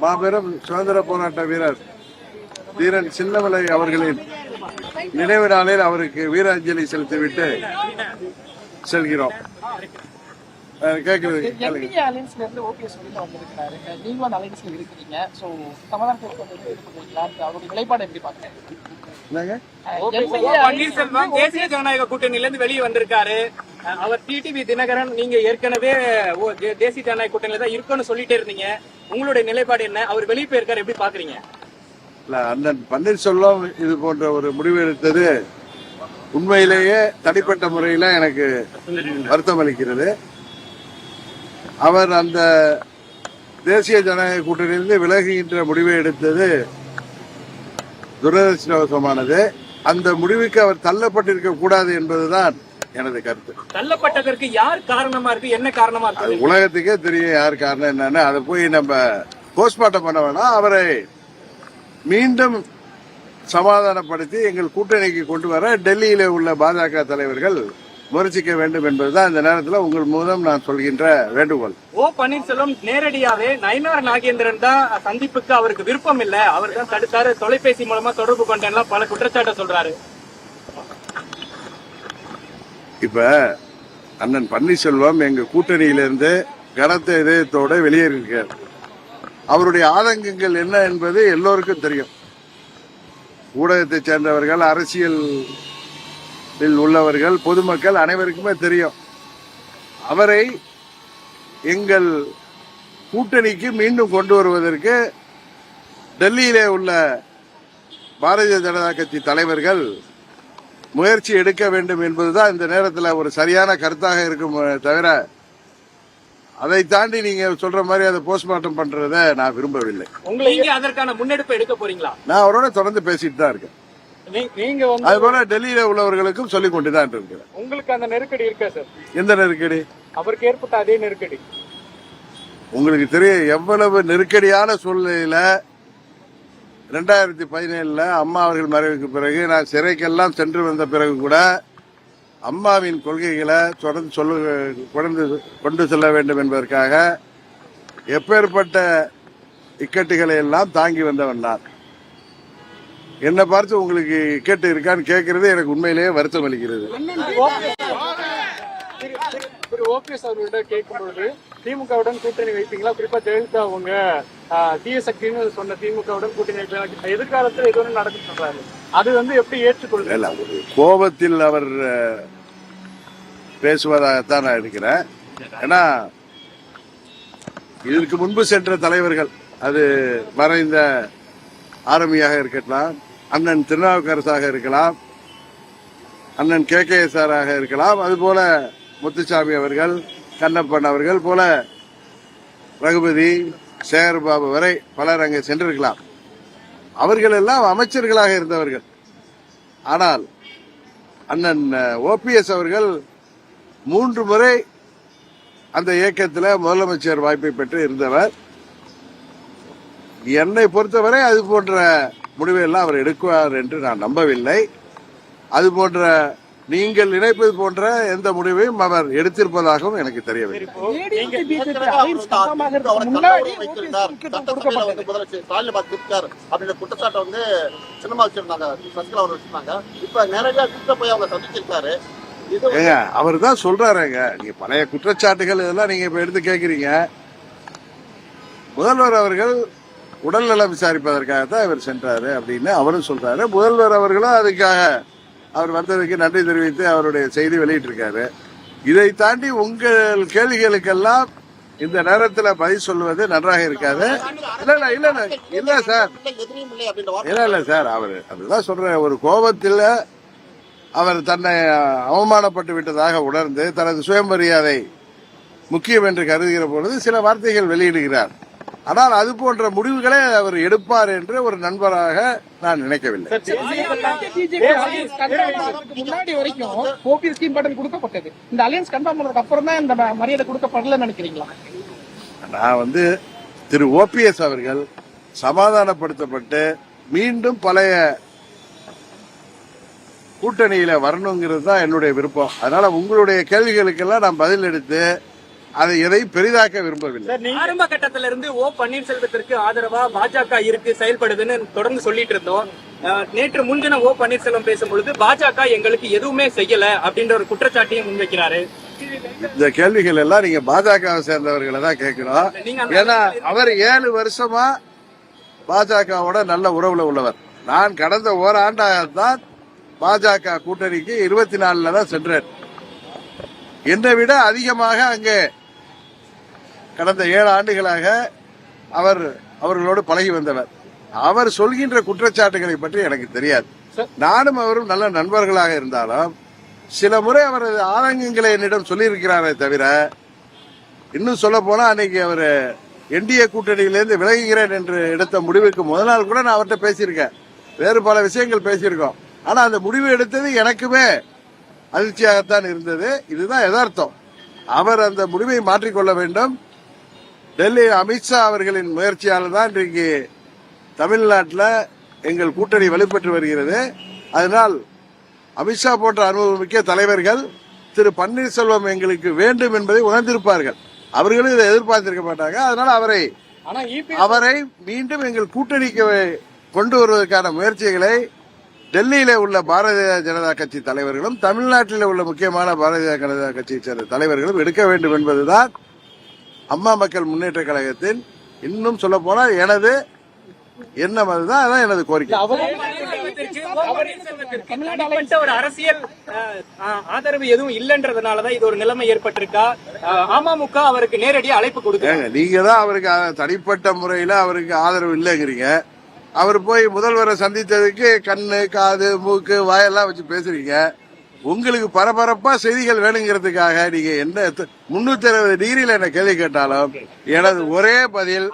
மாபெரும் சுதந்திர போராட்ட வீரர் தீரன் சின்னமலை அவர்களின் நினைவு நாளில் அவருக்கு வீராஞ்சலி செலுத்திவிட்டு செல்கிறோம். பாக்குறீங்க என்னங்க? பன்னீர்செல்வம் தேசிய ஜனநாயக கூட்டணியில இருந்து வெளியே வந்திருக்காரு. அவர் டிடிவி தினகரன் நீங்க ஏற்கனவே ஓ, தே- தேசிய ஜனநாயக கூட்டணியில தான் இருக்குன்னு சொல்லிட்டே இருந்தீங்க. உங்களுடைய நிலைப்பாடு என்ன? அவர் வெளியே போயிருக்காரு எப்படி பாக்குறீங்க? இல்ல அண்ணன் பன்னீர்செல்வம் இது போன்ற ஒரு முடிவு எடுத்தது உண்மையிலேயே தனிப்பட்ட முறையில் எனக்கு வருத்தம் அளிக்கிறது. அவர் அந்த தேசிய ஜனநாயக கூட்டணியிலிருந்து விலகுகின்ற முடிவை எடுத்தது துரதிருஷ்டவசமானது. அந்த முடிவுக்கு அவர் தள்ளப்பட்டிருக்க கூடாது என்பதுதான் எனது கருத்து. தள்ளப்பட்டதற்கு யார் காரணமா இருக்கு? என்ன காரணமா அது இருக்கு உலகத்துக்கே தெரியும் யார் காரணம் என்னன்னு. அதை போய் நம்ம போஸ்ட்மார்ட்டம் பண்ண வேணாம். அவரை மீண்டும் சமாதானப்படுத்தி எங்கள் கூட்டணிக்கு கொண்டு வர டெல்லியில உள்ள பாஜக தலைவர்கள் முயற்சிக்க வேண்டும் என்பதுதான் இந்த நேரத்தில் உங்கள் மூலம் நான் சொல்கின்ற வேண்டுகோள். ஓ பன்னீர்செல்வம் நேரடியாவே நயனார் நாகேந்திரன் தான் சந்திப்புக்கு அவருக்கு விருப்பம் இல்ல. அவர் தான் தடுத்தாரு. தொலைபேசி மூலமா தொடர்பு கொண்டேன்லாம் பல குற்றச்சாட்டை சொல்றாரு. இப்ப அண்ணன் பன்னீர்செல்வம் எங்க கூட்டணியிலிருந்து கனத்த இதயத்தோட வெளியேறியிருக்கார். அவருடைய ஆதங்கங்கள் என்ன என்பது எல்லோருக்கும் தெரியும். ஊடகத்தைச் சேர்ந்தவர்கள் அரசியல் உள்ளவர்கள் பொதுமக்கள் அனைவருக்குமே தெரியும். அவரை எங்கள் கூட்டணிக்கு மீண்டும் கொண்டு வருவதற்கு டெல்லியிலே உள்ள பாரதிய ஜனதா கட்சி தலைவர்கள் முயற்சி எடுக்க வேண்டும் என்பதுதான் இந்த நேரத்தில் ஒரு சரியான கருத்தாக இருக்கும் தவிர அதை தாண்டி நீங்க சொல்ற மாதிரி அதை போஸ்ட்மார்ட்டம் பண்றத நான் விரும்பவில்லை. நீங்க அதற்கான முன்னெடுப்பு எடுக்க போறீங்களா? நான் அவரோட தொடர்ந்து பேசிட்டு தான் இருக்கேன். நீங்க அது போல டெல்லியில உள்ளவர்களுக்கும் சொல்லிக் கொண்டு தான் இருக்கிறேன். உங்களுக்கு அந்த நெருக்கடி இருக்கா சார்? எந்த நெருக்கடி? அவருக்கு ஏற்பட்ட அதே நெருக்கடி. உங்களுக்கு தெரியும் எவ்வளவு நெருக்கடியான சூழ்நிலையில ரெண்டாயிரத்தி பதினேழுல அம்மா அவர்கள் மறைவுக்கு பிறகு நான் சிறைக்கெல்லாம் சென்று வந்த பிறகு கூட அம்மாவின் கொள்கைகளை தொடர்ந்து சொல்ல கொண்டு கொண்டு செல்ல வேண்டும் என்பதற்காக எப்பேற்பட்ட இக்கட்டுகளை எல்லாம் தாங்கி வந்தவன் நான். என்னை பார்த்து உங்களுக்கு இக்கட்டு இருக்கான்னு கேட்கறது எனக்கு உண்மையிலேயே வருத்தம் அளிக்கிறது. திமுகவுடன் கூட்டணி வைப்பீங்களா? குறிப்பா ஜெயலலிதா அவங்க தீயசக்தின்னு சக்தின்னு சொன்ன திமுகவுடன் கூட்டணி வைப்பீங்களா எதிர்காலத்தில் இது ஒன்று நடக்கும் சொல்றாரு அது வந்து எப்படி ஏற்றுக்கொள்ள ஒரு கோபத்தில் அவர் பேசுவதாகத்தான் நான் இருக்கிறேன். ஏன்னா இதற்கு முன்பு சென்ற தலைவர்கள் அது மறைந்த ஆரம்பியாக இருக்கலாம் அண்ணன் திருநாவுக்கரசாக இருக்கலாம் அண்ணன் கே கே ஆக இருக்கலாம் அதுபோல முத்துசாமி அவர்கள் கண்ணப்பன் அவர்கள் போல ரகுபதி சேகர்பாபு வரை பலர் அங்கே சென்றிருக்கலாம். அவர்கள் எல்லாம் அமைச்சர்களாக இருந்தவர்கள். ஆனால் அண்ணன் ஓபிஎஸ் அவர்கள் மூன்று முறை அந்த இயக்கத்தில் முதலமைச்சர் வாய்ப்பை பெற்று இருந்தவர். என்னை பொறுத்தவரை அது போன்ற முடிவை எல்லாம் அவர் எடுக்குவார் என்று நான் நம்பவில்லை. அது போன்ற நீங்கள் நினைப்பது போன்ற எந்த முடிவையும் அவர் எடுத்திருப்பதாகவும் எனக்கு தெரியவில்லை. குற்றச்சாட்டை வந்து சினிமா வச்சிருந்தாங்க. சசிகலா அவர் வச்சிருந்தாங்க. இப்ப நேரடியா கிட்ட போய் அவங்க சந்திச்சிருக்காரு. இது ஏங்க அவர் தான் சொல்றாருங்க. நீங்க பழைய குற்றச்சாட்டுகள் இதெல்லாம் நீங்க இப்ப எடுத்து கேக்குறீங்க. முதல்வர் அவர்கள் உடல்நலம் விசாரிப்பதற்காக தான் இவர் சென்றாரு அப்படின்னு அவரும் சொல்றாரு. முதல்வர் அவர்களும் அதுக்காக அவர் வந்ததுக்கு நன்றி தெரிவித்து அவருடைய செய்தி வெளியிட்டிருக்காரு. இதை தாண்டி உங்கள் கேள்விகளுக்கெல்லாம் இந்த நேரத்தில் பதில் சொல்லுவது நன்றாக இருக்காது. இல்ல இல்ல இல்ல இல்ல சார். இல்லை இல்ல இல்ல சார் அவர் அதுதான் சொல்றேன் ஒரு கோபத்தில் அவர் தன்னை அவமானப்பட்டு விட்டதாக உணர்ந்து தனது சுயமரியாதை முக்கியம் என்று கருதுகிற பொழுது சில வார்த்தைகள் வெளியிடுகிறார். ஆனால் அது போன்ற முடிவுகளை அவர் எடுப்பார் என்று ஒரு நண்பராக நான் நினைக்கவில்லை. முன்னாடி வரைக்கும் ஓபிஎஸ்க்கு இம்பார்ட்டன்ட் கொடுக்கப்பட்டது. இந்த அலைன்ஸ் கன்ஃபார்ம் பண்ணதுக்கு அப்புறம் தான் இந்த மரியாதை கொடுக்கப்படலன்னு நினைக்கிறீங்களா? நான் வந்து திரு ஓபிஎஸ் அவர்கள் சமாதானப்படுத்தப்பட்டு மீண்டும் பழைய கூட்டணியில வரணுங்கிறது தான் என்னுடைய விருப்பம். அதனால உங்களுடைய கேள்விகளுக்கெல்லாம் நான் பதில் எடுத்து அதை எதை பெரிதாக்க விரும்பவில்லை. ஆரம்ப கட்டத்துல இருந்து ஓ பன்னீர்செல்வத்திற்கு ஆதரவா பாஜக இருக்கு செயல்படுதுன்னு தொடர்ந்து சொல்லிட்டு இருந்தோம். நேற்று முன்தினம் ஓ பன்னீர்செல்வம் பேசும்பொழுது பாஜக எங்களுக்கு எதுவுமே செய்யல அப்படின்ற ஒரு குற்றச்சாட்டையும் முன்வைக்கிறாரு. இந்த கேள்விகள் எல்லாம் நீங்க பாஜகவை சேர்ந்தவர்களை தான் அந்த ஏன்னா அவர் ஏழு வருஷமா பாஜகவோட நல்ல உறவுல உள்ளவர். நான் கடந்த ஓராண்டாகத்தான் பாஜக கூட்டணிக்கு இருபத்தி நாலுல தான் சென்றேன். என்னை விட அதிகமாக அங்கே கடந்த ஏழு ஆண்டுகளாக அவர் அவர்களோடு பழகி வந்தவர். அவர் சொல்கின்ற குற்றச்சாட்டுகளை பற்றி எனக்கு தெரியாது. நானும் அவரும் நல்ல நண்பர்களாக இருந்தாலும் சில முறை அவரது ஆதங்கங்களை என்னிடம் சொல்லியிருக்கிறாரே தவிர இன்னும் சொல்ல போனா அன்னைக்கு அவர் என்டிஏ கூட்டணியிலிருந்து விலகுகிறேன் என்று எடுத்த முடிவுக்கு முதல் நாள் கூட நான் அவர்கிட்ட பேசியிருக்கேன். வேறு பல விஷயங்கள் பேசியிருக்கோம். ஆனா அந்த முடிவு எடுத்தது எனக்குமே அதிர்ச்சியாகத்தான் இருந்தது. இதுதான் யதார்த்தம். அவர் அந்த முடிவை மாற்றிக்கொள்ள வேண்டும். டெல்லி அமித்ஷா அவர்களின் முயற்சியால் தான் இன்றைக்கு தமிழ்நாட்டில் எங்கள் கூட்டணி வலுப்பெற்று வருகிறது. அதனால் அமித்ஷா போன்ற அனுபவமிக்க தலைவர்கள் திரு பன்னீர்செல்வம் எங்களுக்கு வேண்டும் என்பதை உணர்ந்திருப்பார்கள். அவர்களும் இதை எதிர்பார்த்திருக்க மாட்டாங்க. அதனால அவரை அவரை மீண்டும் எங்கள் கூட்டணிக்கு கொண்டு வருவதற்கான முயற்சிகளை டெல்லியில உள்ள பாரதிய ஜனதா கட்சி தலைவர்களும் தமிழ்நாட்டில் உள்ள முக்கியமான பாரதிய ஜனதா கட்சியை சேர்ந்த தலைவர்களும் எடுக்க வேண்டும் என்பதுதான் அம்மா மக்கள் முன்னேற்ற கழகத்தின் இன்னும் சொல்ல போனால் எனது எண்ணம் அதுதான் அதான் எனது கோரிக்கை. ஒரு அரசியல் ஆதரவு எதுவும் இல்லைன்றதுனாலதான் இது ஒரு நிலைமை ஏற்பட்டிருக்கா? அமமுக அவருக்கு நேரடியா அழைப்பு கொடுக்க ஏங்க நீங்க தான் அவருக்கு தனிப்பட்ட முறையில அவருக்கு ஆதரவு இல்லைங்கிறீங்க. அவர் போய் முதல்வரை சந்தித்ததுக்கு கண்ணு காது மூக்கு வாயெல்லாம் வச்சு பேசுறீங்க. உங்களுக்கு பரபரப்பா செய்திகள் வேணுங்கிறதுக்காக நீங்க என்ன முன்னூத்தி அறுபது டிகிரியில என்ன கேள்வி கேட்டாலும் எனது ஒரே பதில்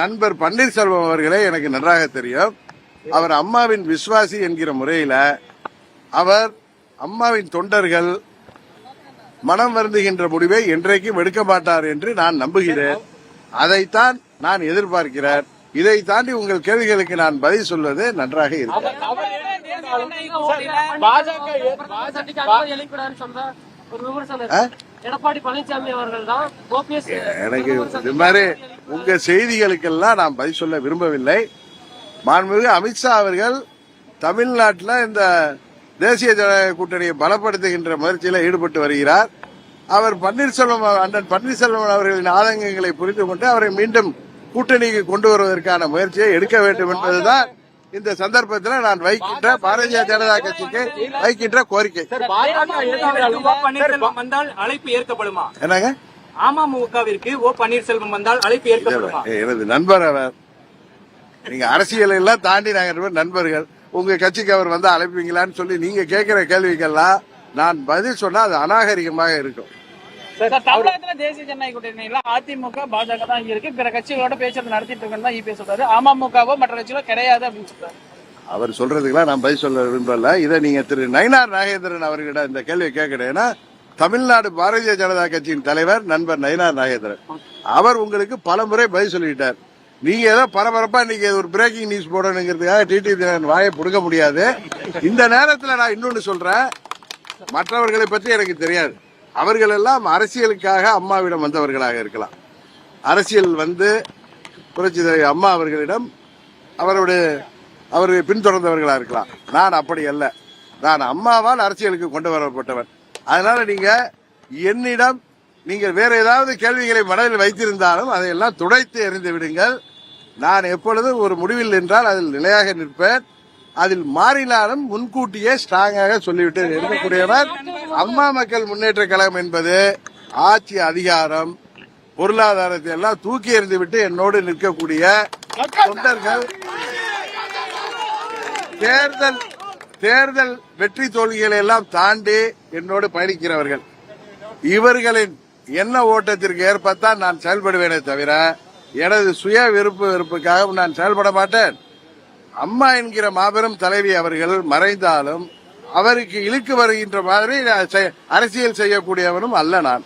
நண்பர் பன்னீர்செல்வம் அவர்களே எனக்கு நன்றாக தெரியும். அவர் அம்மாவின் விசுவாசி என்கிற முறையில அவர் அம்மாவின் தொண்டர்கள் மனம் வருந்துகின்ற முடிவை என்றைக்கும் எடுக்க மாட்டார் என்று நான் நம்புகிறேன். அதைத்தான் நான் எதிர்பார்க்கிறேன். இதை தாண்டி உங்கள் கேள்விகளுக்கு நான் பதில் சொல்வது நன்றாக இருக்கிறது. பாஜக ஆ? எடப்பாடி பழனிசாமி அவர்கள் தான் ஓபிஎஸ் எனக்கு இது மாதிரி உங்க செய்திகளுக்கெல்லாம் நான் பதில் சொல்ல விரும்பவில்லை. மாண்புமிகு அமித்ஷா அவர்கள் தமிழ்நாட்டில் இந்த தேசிய ஜனநாயக கூட்டணியை பலப்படுத்துகின்ற முயற்சியில் ஈடுபட்டு வருகிறார். அவர் பன்னீர்செல்வம் அண்ணன் பன்னீர்செல்வம் அவர்களின் ஆதங்கங்களை புரிந்து கொண்டு அவரை மீண்டும் கூட்டணிக்கு கொண்டு வருவதற்கான முயற்சியை எடுக்க வேண்டும் என்பதுதான் இந்த சந்தர்ப்பத்தில் நான் வைக்கின்ற பாரதிய ஜனதா கட்சிக்கு வைக்கின்ற கோரிக்கை. வந்தால் அழைப்பு ஏற்கப்படுமா? என்னங்க? அமமுகவிற்கு ஓ பன்னீர்செல்வம் வந்தால் அழைப்பு ஏற்கப்படுமா? எனது நண்பர் அவர். நீங்க அரசியல் எல்லாம் தாண்டி நாங்க நண்பர்கள். உங்க கட்சிக்கு அவர் வந்து அழைப்பீங்களான்னு சொல்லி நீங்க கேட்கிற கேள்விக்கெல்லாம் நான் பதில் சொன்னா அது அநாகரிகமாக இருக்கும். தமிழகத்துல தேசிய ஜனநாயக கூட்டணியில அதிமுக பாஜக தான் இருக்கு. பிற கட்சிகளோட பேச்சுவார்த்தை நடத்திட்டு இருக்கேன்னு தான் இபி சொல்றாரு. அமமுகவோ மற்ற கட்சிகளோ கிடையாது அப்படின்னு சொல்றாரு. அவர் சொல்றதுக்கெல்லாம் நான் பதில் சொல்ல விரும்பல. இதை நீங்க திரு நயினார் நாகேந்திரன் அவர்கிட்ட இந்த கேள்வியை கேட்கிறேன்னா தமிழ்நாடு பாரதிய ஜனதா கட்சியின் தலைவர் நண்பர் நயினார் நாகேந்திரன். அவர் உங்களுக்கு பல முறை பதில் சொல்லிட்டார். நீங்க ஏதோ பரபரப்பா இன்னைக்கு ஒரு பிரேக்கிங் நியூஸ் போடணுங்கிறதுக்காக டிடி தினகரன் வாயை புடுங்க முடியாது. இந்த நேரத்தில் நான் இன்னொன்னு சொல்றேன். மற்றவர்களை பற்றி எனக்கு தெரியாது. அவர்கள் எல்லாம் அரசியலுக்காக அம்மாவிடம் வந்தவர்களாக இருக்கலாம். அரசியல் வந்து புரட்சி அம்மா அவர்களிடம் அவருடைய அவர் பின்தொடர்ந்தவர்களாக இருக்கலாம். நான் அப்படி அல்ல. நான் அம்மாவால் அரசியலுக்கு கொண்டு வரப்பட்டவன். அதனால நீங்க என்னிடம் நீங்கள் வேற ஏதாவது கேள்விகளை மனதில் வைத்திருந்தாலும் அதையெல்லாம் துடைத்து எறிந்து விடுங்கள். நான் எப்பொழுதும் ஒரு முடிவில் நின்றால் அதில் நிலையாக நிற்பேன். அதில் மாறினாலும் முன்கூட்டியே ஸ்ட்ராங்காக சொல்லிவிட்டு இருக்கக்கூடியவர் அம்மா மக்கள் முன்னேற்ற கழகம் என்பது ஆட்சி அதிகாரம் பொருளாதாரத்தை எல்லாம் தூக்கி எறிந்து விட்டு என்னோடு நிற்கக்கூடிய தொண்டர்கள். தேர்தல் தேர்தல் வெற்றி தோல்விகளை எல்லாம் தாண்டி என்னோடு பயணிக்கிறவர்கள். இவர்களின் என்ன ஓட்டத்திற்கு ஏற்பத்தான் நான் செயல்படுவேனே தவிர எனது சுய விருப்பு வெறுப்புக்காக நான் செயல்பட மாட்டேன். அம்மா என்கிற மாபெரும் தலைவி அவர்கள் மறைந்தாலும் அவருக்கு இழுக்கு வருகின்ற மாதிரி அரசியல் செய்யக்கூடியவனும் அல்ல நான்.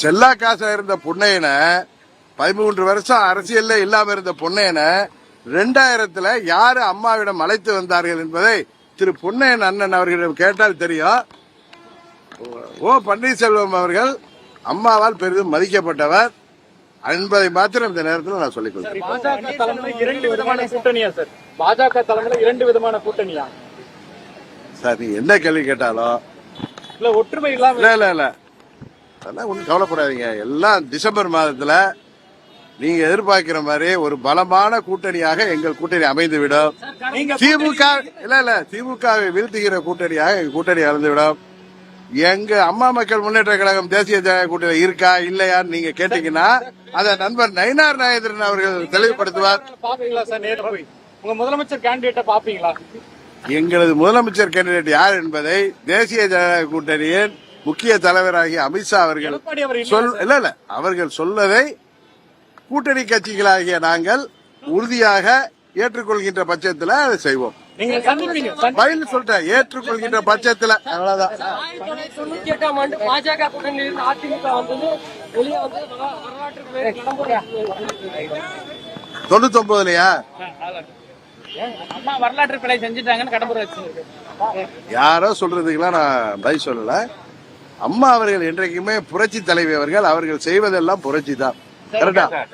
செல்லா காசா இருந்த பொன்னையனை பதிமூன்று வருஷம் அரசியல்ல இல்லாம இருந்த பொன்னையனை ரெண்டாயிரத்துல யாரு அம்மாவிடம் அழைத்து வந்தார்கள் என்பதை திரு பொன்னையன் அண்ணன் அவர்களிடம் கேட்டால் தெரியும். ஓ பன்னீர்செல்வம் அவர்கள் அம்மாவால் பெரிதும் மதிக்கப்பட்டவர். என்பதை மாத்திரம் இந்த நேரத்தில் நான் சொல்லிக் கொள்கிறேன். பாஜக தலைமையில இரண்டு விதமான கூட்டணியா சார்? பாஜக தலைமையில இரண்டு விதமான கூட்டணியா? சார் என்ன கேள்வி கேட்டாலும் இல்ல ஒற்றுமை இல்லாம இல்ல இல்ல இல்ல. அதெல்லாம் ஒன்றும் கவலைப்படாதீங்க. எல்லாம் டிசம்பர் மாதத்துல நீங்க எதிர்பார்க்கிற மாதிரி ஒரு பலமான கூட்டணியாக எங்கள் கூட்டணி அமைந்துவிடும். திமுக இல்ல இல்ல திமுகவை வீழ்த்துகிற கூட்டணியாக எங்க கூட்டணி அமைந்துவிடும். எங்க அம்மா மக்கள் முன்னேற்ற கழகம் தேசிய ஜனநாயக கூட்டணி இருக்கா இல்லையான்னு நீங்க கேட்டீங்கன்னா அதை நண்பர் நயினார் நாயந்திரன் அவர்கள் தெளிவுபடுத்துவார். உங்க முதலமைச்சர் கேண்டிடேட்டை பாப்பீங்களா? எங்களது முதலமைச்சர் கேண்டிடேட் யார் என்பதை தேசிய ஜனநாயக கூட்டணியின் முக்கிய தலைவராகிய அமித்ஷா அவர்கள் சொல் இல்ல இல்ல அவர்கள் சொல்வதை கூட்டணி கட்சிகளாகிய நாங்கள் உறுதியாக ஏற்றுக்கொள்கின்ற பட்சத்துல அதை செய்வோம். பதில் சொல்லிட்டேன். ஏற்றுக்கொள்கின்ற பட்சத்துல. அவ்வளவுதான். ஆயிரத்தி தொள்ளாயிரத்தி தொண்ணூத்தி எட்டாம் ஆண்டு பாஜக கூட்டணியில் இருந்து அதிமுக வந்தது. வெளியே வந்து வரலா- வரலாற்றுக்கு வேறு கடம்புரை தொண்ணூத்தி ஒன்பதுலயா அம்மா வரலாற்று பிழை செஞ்சுட்டாங்கன்னு கடம்புரை வச்சிருக்கு யாரோ சொல்றதுக்கெல்லாம் நான் பதில் சொல்லல. அம்மா அவர்கள் என்றைக்குமே புரட்சி தலைவி அவர்கள் அவர்கள் செய்வதெல்லாம் புரட்சி தான். கரெக்டா.